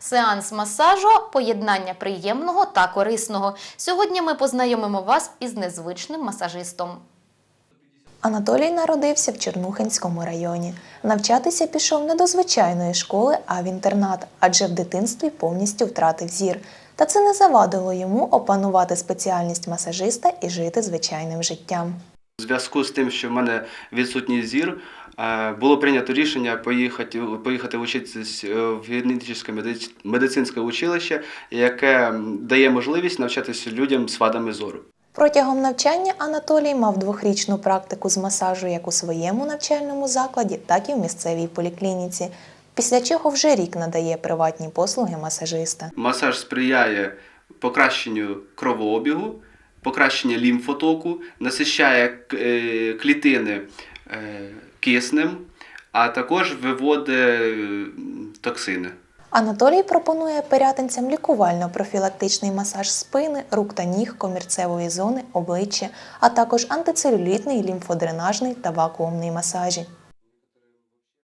Сеанс масажу поєднання приємного та корисного. Сьогодні ми познайомимо вас із незвичним масажистом. Анатолій народився в Чернухинському районі. Навчатися пішов не до звичайної школи, а в інтернат, адже в дитинстві повністю втратив зір. Та це не завадило йому опанувати спеціальність масажиста і жити звичайним життям. У зв'язку з тим, що в мене відсутній зір, було прийнято рішення поїхати, поїхати вчитися в генетичне медицинське училище, яке дає можливість навчатися людям з вадами зору. Протягом навчання Анатолій мав двохрічну практику з масажу як у своєму навчальному закладі, так і в місцевій поліклініці. Після чого вже рік надає приватні послуги масажиста. Масаж сприяє покращенню кровообігу, покращенню лімфотоку, насищає е, клітини е, киснем, а також виводить е, токсини. Анатолій пропонує пирятинцям лікувально-профілактичний масаж спини, рук та ніг, комірцевої зони, обличчя, а також антицелюлітний, лімфодренажний та вакуумний масажі.